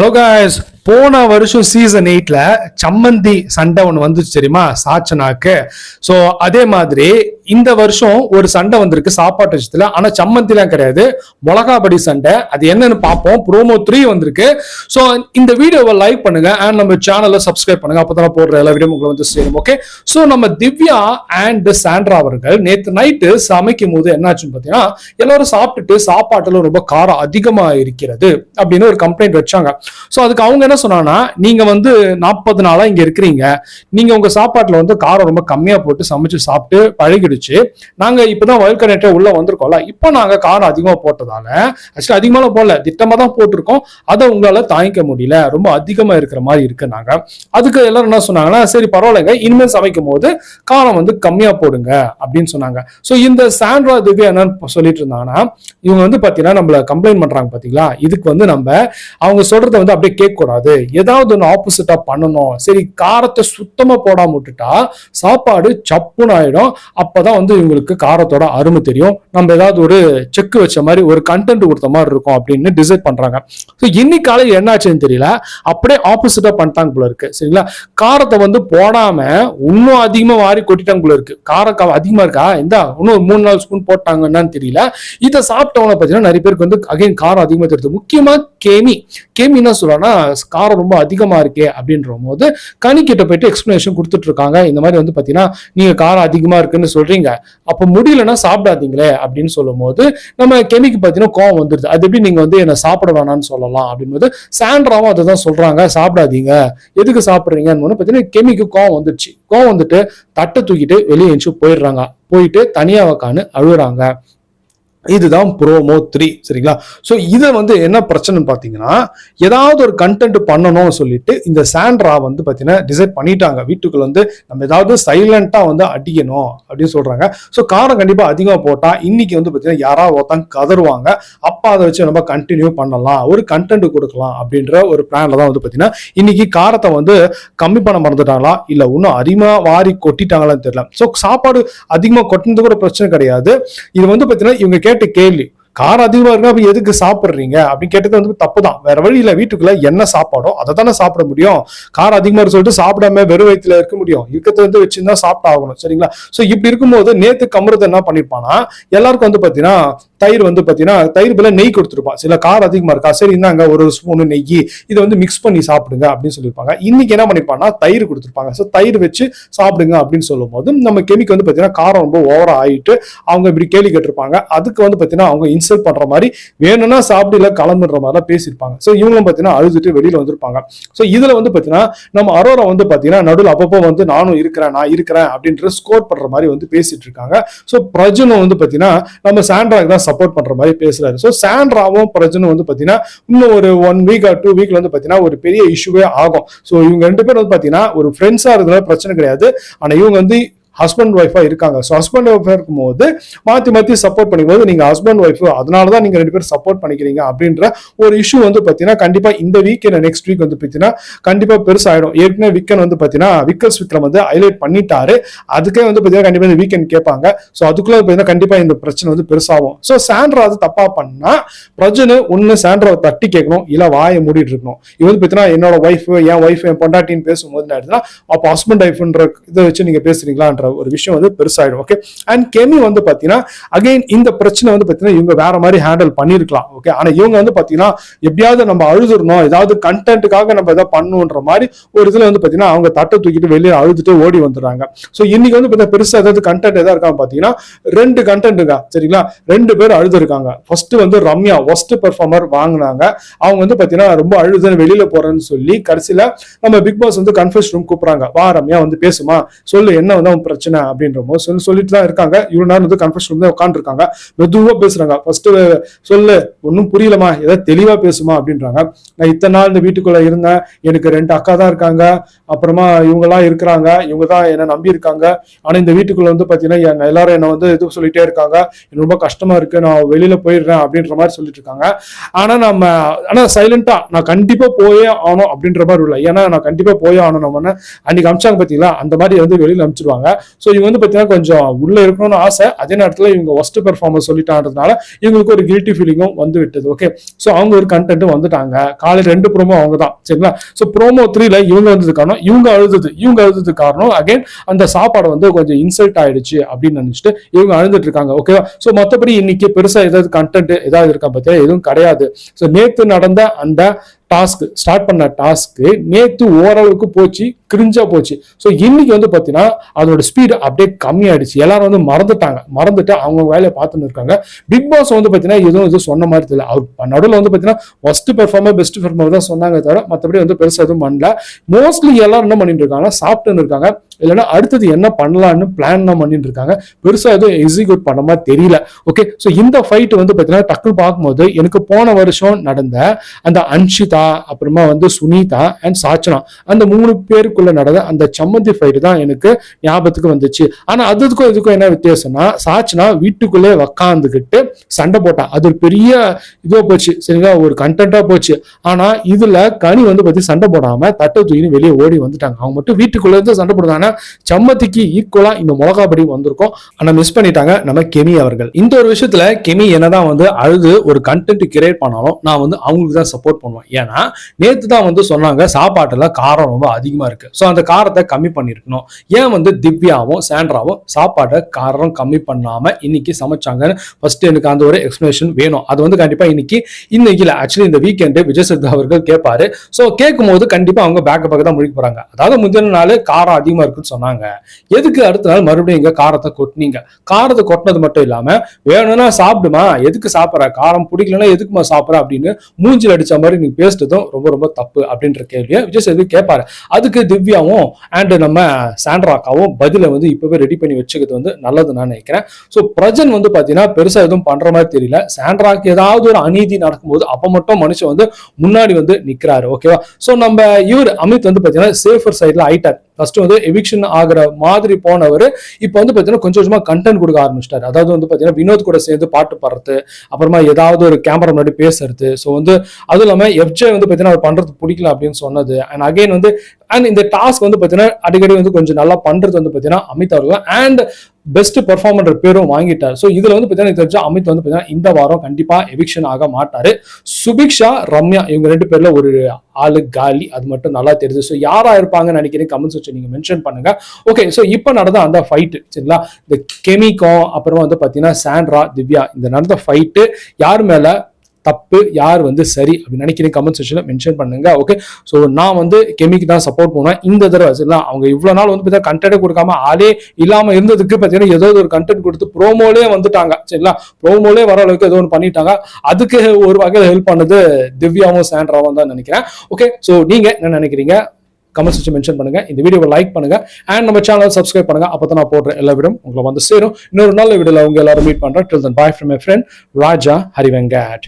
Hello guys போன வருஷம் season எயிட்ல சம்மந்தி சண்டை ஒன்று வந்துச்சு தெரியுமா? சாச்சனாக்கு ஸோ அதே மாதிரி இந்த வருஷம் ஒரு சண்டை வந்திருக்கு சாப்பாட்டு விஷயத்துல. ஆனா சம்மந்திலாம் கிடையாது. மிளகாபடி சண்டை. அது என்னன்னு பார்ப்போம். ப்ரோமோ த்ரீ வந்திருக்கு. ஸோ இந்த வீடியோவை லைக் பண்ணுங்க அண்ட் நம்ம சேனலை சப்ஸ்கிரைப் பண்ணுங்க. அப்பதான் போடுற எல்லா வீடியோ உங்களை வந்து சேரும் ஓகே ஸோ நம்ம திவ்யா அண்ட் சாண்ட்ரா அவர்கள் நேற்று நைட்டு சமைக்கும் போது என்னாச்சுன்னு பார்த்தீங்கன்னா எல்லாரும் சாப்பிட்டுட்டு சாப்பாட்டுல ரொம்ப காரம் அதிகமா இருக்கிறது அப்படின்னு ஒரு கம்ப்ளைண்ட் வச்சாங்க. ஸோ அதுக்கு அவங்க என்ன சொன்னாங்கன்னா நீங்க வந்து நாற்பது நாளா இங்க இருக்கிறீங்க. நீங்க உங்க சாப்பாட்டுல வந்து காரம் ரொம்ப கம்மியா போட்டு சமைச்சு சாப்பிட்டு பழகிடுச்சு நாங்க இப்பதான் வயல் கனெக்டர் உள்ள வந்திருக்கோம்ல இப்போ நாங்க காரம் அதிகமா போட்டதால ஆக்சுவலி அதிகமாக போடல திட்டமா தான் போட்டிருக்கோம். அதை உங்களால தாங்கிக்க முடியல. ரொம்ப அதிகமா இருக்கிற மாதிரி இருக்கு நாங்க. அதுக்கு எல்லாரும் என்ன சொன்னாங்கன்னா சரி பரவாயில்லைங்க. இனிமேல் சமைக்கும் போது காரம் வந்து கம்மியா போடுங்க அப்படின்னு சொன்னாங்க. ஸோ இந்த சாண்ட்ரா இதுக்கு என்னன்னு சொல்லிட்டு இருந்தாங்கன்னா இவங்க வந்து பாத்தீங்கன்னா நம்மள கம்ப்ளைண்ட் பண்றாங்க பாத்தீங்களா? இதுக்கு வந்து நம்ம அவங்க சொல்றத வந்து அப்படியே கேட்க கூடாது ஏதாவது ஒன்று ஆப்போசிட்டா பண்ணணும். சரி காரத்தை சுத்தமா போடாம விட்டுட்டா சாப்பாடு சப்புன்னு ஆயிடும். அப்பதான் வந்து இவங்களுக்கு காரத்தோட அருமை தெரியும். நம்ம ஏதாவது ஒரு செக் வச்ச மாதிரி ஒரு கண்டென்ட் கொடுத்த மாதிரி இருக்கும் அப்படின்னு டிசைட் பண்றாங்க. ஸோ இன்னைக்கு காலையில் என்னாச்சுன்னு தெரியல. அப்படியே ஆப்போசிட்டா பண்ணிட்டாங்க போல இருக்கு. சரிங்களா? காரத்தை வந்து போடாம இன்னும் அதிகமா வாரி கொட்டிட்டாங்க போல இருக்கு. காரம் அதிகமா இருக்கா? இந்த இன்னும் ஒரு மூணு நாலு ஸ்பூன் போட்டாங்க என்னன்னு தெரியல. இதை சாப்பிட்டவங்க பார்த்தீங்கன்னா நிறைய பேருக்கு வந்து அகைன் காரம் அதிகமா தெரியுது. முக்கியமா கேமி. கேமி என்ன சொல்றாங்கன்னா காரம் ரொம்ப அதிகமா இருக்கே அப்படின்ற போது கனி கிட்ட போயிட்டு எக்ஸ்பிளனேஷன் கொடுத்துட்டு இருக்காங்க. இந்த மாதிரி வந்து பாத்தீங்கன்னா நீங்க காரம் அதிகமா இருக்குன்னு சொல்றீங்க. அப்ப முடியலன்னா சாப்பிடாதீங்களே அப்படின்னு சொல்லும் போது நம்ம கெமிக்கு பார்த்தீங்கன்னா கோவம் வந்துருது. அது எப்படி நீங்க வந்து என்ன சாப்பிட வேணாம்னு சொல்லலாம் அப்படின்போது சாண்ட்ராவும் அதை தான் சொல்றாங்க சாப்பிடாதீங்க. எதுக்கு சாப்பிட்றீங்கன்னு பார்த்தீங்கன்னா கெமிக்கு கோவம் வந்துருச்சு. கோவம் வந்துட்டு தட்டை தூக்கிட்டு வெளியே எஞ்சி போயிடுறாங்க. போயிட்டு தனியாக உக்கான்னு அழுகுறாங்க. இதுதான் ப்ரோமோ த்ரீ சரிங்களா? ஸோ இதை வந்து என்ன பிரச்சனைன்னு பார்த்தீங்கன்னா ஏதாவது ஒரு கண்டென்ட் பண்ணணும்னு சொல்லிட்டு இந்த சாண்ட்ரா வந்து பார்த்தீங்கன்னா டிசைட் பண்ணிட்டாங்க. வீட்டுக்குள்ள வந்து நம்ம ஏதாவது சைலண்டா வந்து அடிக்கணும் அப்படின்னு சொல்கிறாங்க ஸோ காரம் கண்டிப்பாக அதிகமாக போட்டால் இன்னைக்கு வந்து பார்த்தீங்கன்னா யாராவது ஒருத்தங்க கதருவாங்க. அப்போ அதை வச்சு நம்ம கண்டினியூ பண்ணலாம். ஒரு கண்டென்ட் கொடுக்கலாம் அப்படின்ற ஒரு பிளானில் தான் வந்து பார்த்தீங்கன்னா இன்னைக்கு காரத்தை வந்து கம்மி பண்ண மறந்துட்டாங்களா? இல்லை இன்னும் அதிகமாக வாரி கொட்டிட்டாங்களான்னு தெரியல. ஸோ சாப்பாடு அதிகமாக கொட்டினது கூட பிரச்சனை கிடையாது. இது வந்து பார்த்தீங்கன்னா இவங்க கேட்ட கேள்வி. காரம் அதிகமாக இருக்கா அப்போ எதுக்கு சாப்பிட்றீங்க? அப்படின்னு கேட்டது வந்து தப்பு தான் வேற வழி வீட்டுக்குள்ளே வீட்டுக்குள்ள என்ன சாப்பாடோ அதை தானே சாப்பிட முடியும். காரம் அதிகமாக இருக்கு சொல்லிட்டு சாப்பிடாம வெறும் வயிற்றுல இருக்க முடியும். இருக்கிறத வந்து வச்சுருந்தா சாப்பிட்டு ஆகணும் சரிங்களா? ஸோ இப்படி இருக்கும்போது நேத்து கமருது என்ன பண்ணிருப்பானா எல்லாருக்கும் வந்து பார்த்தீங்கன்னா தயிர் வந்து பார்த்தீங்கன்னா தயிர் பதிலா நெய் கொடுத்துருப்பான். சில காரம் அதிகமாக இருக்கா? சரி இந்தாங்க ஒரு ஸ்பூனு நெய் இதை வந்து மிக்ஸ் பண்ணி சாப்பிடுங்க அப்படின்னு சொல்லியிருப்பாங்க. இன்னைக்கு என்ன பண்ணிருப்பான்னா தயிர் கொடுத்துருப்பாங்க. ஸோ தயிர் வச்சு சாப்பிடுங்க அப்படின்னு சொல்லும் போது நம்ம கெமிக்கு வந்து பார்த்தீங்கன்னா காரம் ரொம்ப ஓவரா ஆயிட்டு அவங்க இப்படி கேள்வி கேட்டிருப்பாங்க. அதுக்கு வந்து பார்த்தீங்கன்னா அவங்க இன்சல்ட் பண்ற மாதிரி வேணும்னா சாப்பிடல கிளம்புன்ற மாதிரிலாம் பேசியிருப்பாங்க. ஸோ இவங்களும் பாத்தீங்கன்னா அழுதுட்டு வெளியில வந்திருப்பாங்க. ஸோ இதுல வந்து பாத்தீங்கன்னா நம்ம அரோரா வந்து பாத்தீங்கன்னா நடுவில் அப்பப்போ வந்து நானும் இருக்கிறேன் நான் இருக்கிறேன் அப்படின்ற ஸ்கோர் பண்ற மாதிரி வந்து பேசிட்டு இருக்காங்க. ஸோ பிரஜனும் வந்து பார்த்தீங்கன்னா நம்ம சாண்ட்ராக்கு தான் சப்போர்ட் பண்ற மாதிரி பேசுறாரு. ஸோ சாண்ட்ராவும் பிரஜனும் வந்து பார்த்தீங்கன்னா இன்னும் ஒரு ஒன் வீக் ஆர் டூ வீக்ல வந்து பார்த்தீங்கன்னா ஒரு பெரிய இஷ்யூவே ஆகும். ஸோ இவங்க ரெண்டு பேரும் வந்து பார்த்தீங்கன்னா ஒரு ஃப்ரெண்ட்ஸா இருக்கிறதுனால பிரச்சனை கிடையாது. ஆனால் இவங்க வந்து ஹஸ்பண்ட் ஒய்ஃபா இருக்காங்க. ஸோ ஹஸ்பண்ட் ஒய்ஃபாக இருக்கும்போது மாற்றி மாற்றி சப்போர்ட் பண்ணிக்கும்போது நீங்கள் ஹஸ்பண்ட் ஒய்ஃப் அதனால தான் நீங்கள் ரெண்டு பேரும் சப்போர்ட் பண்ணிக்கிறீங்க அப்படின்ற ஒரு இஷ்யூ வந்து பார்த்தீங்கன்னா கண்டிப்பாக இந்த வீக் இல்லை நெக்ஸ்ட் வீக் வந்து பார்த்தீங்கன்னா கண்டிப்பாக பெருசாயிடும். ஏற்கனவே விக்கன் வந்து பார்த்தீங்கன்னா விக்கல்ஸ் விக்ரம் வந்து ஹைலைட் பண்ணிட்டாரு. அதுக்கே வந்து பார்த்தீங்கன்னா கண்டிப்பாக இந்த வீக்கெண்ட் கேட்பாங்க. ஸோ அதுக்குள்ளே பார்த்தீங்கன்னா கண்டிப்பாக இந்த பிரச்சனை வந்து பெருசாகும். ஸோ சாண்ட்ரா அது தப்பாக பண்ணால் பிரஜனு ஒன்று சாண்ட்ராவை தட்டி கேட்கணும். இல்லை வாயை மூடிட்டு இருக்கணும். இது வந்து பார்த்தீங்கன்னா என்னோட ஒய்ஃபு என் ஒய்ஃப் என் பொண்டாட்டின்னு பேசும்போது என்ன ஆயிடுச்சுன்னா அப்போ ஹஸ்பண்ட் ஒய்ஃப்ன்ற இதை வச்சு நீங்கள் பேசுறீங்களான்ற ஒரு விஷயம் வந்து பெருசாயிடும் ஓகே அண்ட் கெமி வந்து பாத்தீங்கன்னா அகைன் இந்த பிரச்சனை வந்து பாத்தீங்கன்னா இவங்க வேற மாதிரி ஹேண்டில் பண்ணிருக்கலாம் ஓகே ஆனா இவங்க வந்து பாத்தீங்கன்னா எப்படியாவது நம்ம அழுதுறணும் ஏதாவது கண்டென்ட்டுக்காக நம்ம எதாவது பண்ணுன்ற மாதிரி ஒரு இதுல வந்து பாத்தீங்கன்னா அவங்க தட்டை தூக்கிட்டு வெளியே அழுதுட்டு ஓடி வந்துடுறாங்க. ஸோ இன்னைக்கு வந்து பாத்தீங்கன்னா பெருசா ஏதாவது கண்டென்ட் எதாவது இருக்காங்க பாத்தீங்கன்னா ரெண்டு கண்டென்ட்டுங்க சரிங்களா? ரெண்டு பேர் அழுது இருக்காங்க ஃபர்ஸ்ட் வந்து ரம்யா ஒஸ்ட் பெர்ஃபார்மர் வாங்கினாங்க. அவங்க வந்து பாத்தீங்கன்னா ரொம்ப அழுதுன்னு வெளியில போறேன்னு சொல்லி கடைசியில நம்ம பிக் பாஸ் வந்து கன்ஃபர்ஸ் ரூம் கூப்பிடுறாங்க. வா ரம்யா வந்து பேசுமா? சொல்லு என்ன வந்து அவன் பிரச்சனை அப்படின்ற போது சொல்லி சொல்லிட்டு தான் இருக்காங்க. இவ்வளவு நேரம் வந்து கன்ஃபர்ஷன் வந்து உட்காந்துருக்காங்க மெதுவாக பேசுறாங்க. ஃபர்ஸ்ட் சொல்லு ஒன்றும் புரியலமா ஏதாவது தெளிவா பேசுமா அப்படின்றாங்க. நான் இத்தனை நாள் இந்த வீட்டுக்குள்ள இருந்தேன். எனக்கு ரெண்டு அக்கா தான் இருக்காங்க. அப்புறமா இவங்கெல்லாம் இருக்கிறாங்க. இவங்க தான் என்ன நம்பி இருக்காங்க. ஆனா இந்த வீட்டுக்குள்ள வந்து பாத்தீங்கன்னா எல்லாரும் என்ன வந்து இது சொல்லிட்டே இருக்காங்க. எனக்கு ரொம்ப கஷ்டமா இருக்கு. நான் வெளியில போயிடுறேன் அப்படின்ற மாதிரி சொல்லிட்டு இருக்காங்க. ஆனா நம்ம ஆனா சைலண்டா நான் கண்டிப்பா போயே ஆகணும் அப்படின்ற மாதிரி இல்லை. ஏன்னா நான் கண்டிப்பா போயே ஆகணும் நம்ம அன்னைக்கு அமிச்சாங்க பாத்தீங்களா? அந்த மாதிரி வந்து வெளியில அமிச்சிருவாங்க ஸோ இவங்க வந்து பார்த்தீங்கன்னா கொஞ்சம் உள்ள இருக்கணும்னு ஆசை. அதே நேரத்தில் இவங்க ஒஸ்ட் பெர்ஃபார்மன்ஸ் சொல்லிட்டான்றதுனால இவங்களுக்கு ஒரு கில்ட்டி ஃபீலிங்கும் வந்து விட்டது. ஓகே ஸோ அவங்க ஒரு கண்டென்ட் வந்துட்டாங்க. காலையில் ரெண்டு ப்ரோமோ அவங்க தான் சரிங்களா ஸோ ப்ரோமோ த்ரீல இவங்க வந்தது காரணம் இவங்க அழுதது இவங்க அழுதது காரணம் அகைன் அந்த சாப்பாடு வந்து கொஞ்சம் இன்சல்ட் ஆயிடுச்சு அப்படின்னு நினச்சிட்டு இவங்க அழுதுட்டு இருக்காங்க. ஓகேவா ஸோ மற்றபடி இன்னைக்கு பெருசாக ஏதாவது கண்டென்ட் ஏதாவது இருக்கா பார்த்தா எதுவும் கிடையாது. ஸோ நேற்று நடந்த அந்த டாஸ்க் ஸ்டார்ட் பண்ண டாஸ்க்கு நேற்று ஓரளவுக்கு போச்சு. கிரிஞ்சா போச்சு. ஸோ இன்னைக்கு வந்து பார்த்தீங்கன்னா அதோட ஸ்பீடு அப்படியே கம்மியாயிடுச்சு. எல்லாரும் வந்து மறந்துட்டாங்க. மறந்துட்டு அவங்க வேலையை பார்த்துன்னு இருக்காங்க. பிக் பாஸ் வந்து பார்த்தீங்கன்னா எதுவும் இது சொன்ன மாதிரி தெரியல. அவர் நடுவில் வந்து பார்த்தீங்கன்னா ஃபர்ஸ்ட் பெர்ஃபார்மர் பெஸ்ட் பெர்ஃபார்மர் தான் சொன்னாங்க தவிர மற்றபடி வந்து பெருசாக எதுவும் பண்ணல. மோஸ்ட்லி எல்லாரும் என்ன பண்ணிட்டு இருக்காங்க? சாப்பிட்டுன்னு இருக்காங்க. இல்லைன்னா அடுத்தது என்ன பண்ணலாம்னு பிளான் தான் பண்ணிட்டு இருக்காங்க. பெருசாக எதுவும் எக்ஸிக்யூட் பண்ண மாதிரி தெரியல. ஓகே ஸோ இந்த ஃபைட் வந்து பார்த்தீங்கன்னா டக்குன்னு பார்க்கும்போது எனக்கு போன வருஷம் நடந்த அந்த அன்ஷிதா அப்புறமா வந்து சுனிதா அண்ட் சாச்சனா அந்த மூணு பேருக்குள்ள நடந்த அந்த சம்மந்தி ஃபைட் தான் எனக்கு ஞாபகத்துக்கு வந்துச்சு. ஆனா அதுக்கும் இதுக்கும் என்ன வித்தியாசம்னா சாச்சினா வீட்டுக்குள்ளே உக்காந்துக்கிட்டு சண்டை போட்டான். அது ஒரு பெரிய இதுவா போச்சு. சரிங்களா? ஒரு கண்டென்ட்டா போச்சு. ஆனா இதுல கனி வந்து பத்தி சண்டை போடாம தட்டை தூக்கின்னு வெளியே ஓடி வந்துட்டாங்க. அவங்க மட்டும் வீட்டுக்குள்ள இருந்து சண்டை போடுறாங்க சம்மத்திக்கு ஈக்குவலா இந்த மிளகாபடி வந்திருக்கும். ஆனா மிஸ் பண்ணிட்டாங்க நம்ம கெமி அவர்கள். இந்த ஒரு விஷயத்துல கெமி என்னதான் வந்து அழுது ஒரு கண்டென்ட் கிரியேட் பண்ணாலும் நான் வந்து அவங்களுக்கு தான் சப்போர்ட் பண்ணுவேன். ஏன்னா நேத்து தான் வந்து சொன்னாங்க சாப்பாட்டுல காரம் ரொம்ப அதிகமா இருக்கு. ஸோ அந்த காரத்தை கம்மி பண்ணிருக்கணும். ஏன் வந்து திவ்யாவும் சாண்ட்ராவும் சாப்பாட்டை காரம் கம்மி பண்ணாம இன்னைக்கு சமைச்சாங்கன்னு ஃபர்ஸ்ட் எனக்கு அந்த ஒரு எக்ஸ்பிளேஷன் வேணும். அது வந்து கண்டிப்பா இன்னைக்கு இன்னைக்கு இல்லை ஆக்சுவலி இந்த வீக்கெண்டு விஜய் சேதுபதி அவர்கள் கேட்பாரு. ஸோ கேட்கும் போது கண்டிப்பா அவங்க பேக்கப் பக்கம் தான் முடிக்க போறாங்க. அதாவது முந்தின நாள் காரம் அதிகமா இருக்குன்னு சொன்னாங்க. எதுக்கு அடுத்த நாள் மறுபடியும் இங்க காரத்தை கொட்டினீங்க? காரத்தை கொட்டினது மட்டும் இல்லாம வேணும்னா சாப்பிடுமா? எதுக்கு சாப்பிட்ற? காரம் பிடிக்கலன்னா எதுக்குமா சாப்பிட்ற? அப்படின்னு மூஞ்சில் அடிச்ச மாதிரி நீங்க பேசிட்டதும் ரொம்ப ரொம்ப தப்பு அப்படின்ற கேள்வியை விஜய் சேது கேட்பாரு. அதுக்கு திவ்யாவும் அண்ட் நம்ம சாண்ட்ராக்காவும் பதிலை வந்து இப்பவே ரெடி பண்ணி வச்சுக்கிறது வந்து நல்லது நான் நினைக்கிறேன். ஸோ பிரஜன் வந்து பாத்தீங்கன்னா பெருசா எதுவும் பண்ற மாதிரி தெரியல. சாண்ட்ராக்கு ஏதாவது ஒரு அநீதி நடக்கும்போது அப்ப மட்டும் மனுஷன் வந்து முன்னாடி வந்து நிக்கிறாரு ஓகேவா ஸோ நம்ம இவர் அமித் வந்து பாத்தீங்கன்னா சேஃபர் சைட்ல ஆயிட்டார். ஃபர்ஸ்ட் வந்து எவிக்ஷன் ஆகிற மாதிரி போனவர் இப்போ வந்து பார்த்தீங்கன்னா கொஞ்சம் கொஞ்சமாக கண்டென்ட் கொடுக்க ஆரம்பிச்சிட்டாரு. அதாவது வந்து பார்த்தீங்கன்னா வினோத் கூட சேர்ந்து பாட்டு பாடுறது அப்புறமா ஏதாவது ஒரு கேமரா முன்னாடி பேசுறது. ஸோ வந்து அதுவும் இல்லாமல் எஃப்ஜே வந்து பார்த்தீங்கன்னா அவர் பண்ணுறது பிடிக்கல அப்படின்னு சொன்னது. அண்ட் அகைன் வந்து அண்ட் இந்த டாஸ்க் வந்து பார்த்தீங்கன்னா அடிக்கடி வந்து கொஞ்சம் நல்லா பண்ணுறது வந்து பார்த்தீங்கன்னா அமித் அவர்கள் அண்ட் பெஸ்ட் பெர்ஃபார்மர் பேரும் வாங்கிட்டார். ஸோ இதில் வந்து பார்த்தீங்கன்னா எனக்கு அமித் வந்து பார்த்தீங்கன்னா இந்த வாரம் கண்டிப்பாக எவிக்ஷன் ஆக மாட்டார். சுபிக்ஷா ரம்யா இவங்க ரெண்டு பேரில் ஒரு ஆளு காலி. அது மட்டும் நல்லா தெரியுது. ஸோ யாரா இருப்பாங்கன்னு நினைக்கிறேன் கமெண்ட்ஸ் வச்சு நீங்கள் மென்ஷன் பண்ணுங்க. ஓகே ஸோ இப்போ நடந்த அந்த ஃபைட்டு சரிங்களா? இந்த கெமிகம் அப்புறமா வந்து பார்த்தீங்கன்னா சாண்ட்ரா திவ்யா இந்த நடந்த ஃபைட்டு யார் மேலே தப்பு யார் வந்து சரி அப்படின்னு நினைக்கிறேன் கமெண்ட் செக்ஷனில் மென்ஷன் பண்ணுங்க ஓகே ஸோ நான் வந்து கெமிக்கு தான் சப்போர்ட் பண்ணுவேன் இந்த தடவை சரிங்களா? அவங்க இவ்வளோ நாள் வந்து பார்த்தீங்கன்னா கண்டென்ட் கொடுக்காம ஆளே இல்லாமல் இருந்ததுக்கு பார்த்தீங்கன்னா ஏதோ ஒரு கண்டென்ட் கொடுத்து ப்ரோமோலே வந்துட்டாங்க சரிங்களா? ப்ரோமோலே வர அளவுக்கு ஏதோ ஒன்று பண்ணிட்டாங்க. அதுக்கு ஒரு வகையில் ஹெல்ப் பண்ணது திவ்யாவும் சாண்ட்ராவும் தான் நினைக்கிறேன் ஓகே ஸோ நீங்க என்ன நினைக்கிறீங்க? கமெண்ட் செக்ஷன் மென்ஷன் பண்ணுங்க. இந்த வீடியோவை லைக் பண்ணுங்க. அண்ட் நம்ம சேனல் சப்ஸ்கிரைப் பண்ணுங்க. அப்போ தான் நான் போடுற எல்லா வீடும் உங்களை வந்து சேரும். இன்னொரு நாள் வீடியோவில் உங்க எல்லாரும் மீட் பண்றேன் till then bye from my friend Raja Harivenkat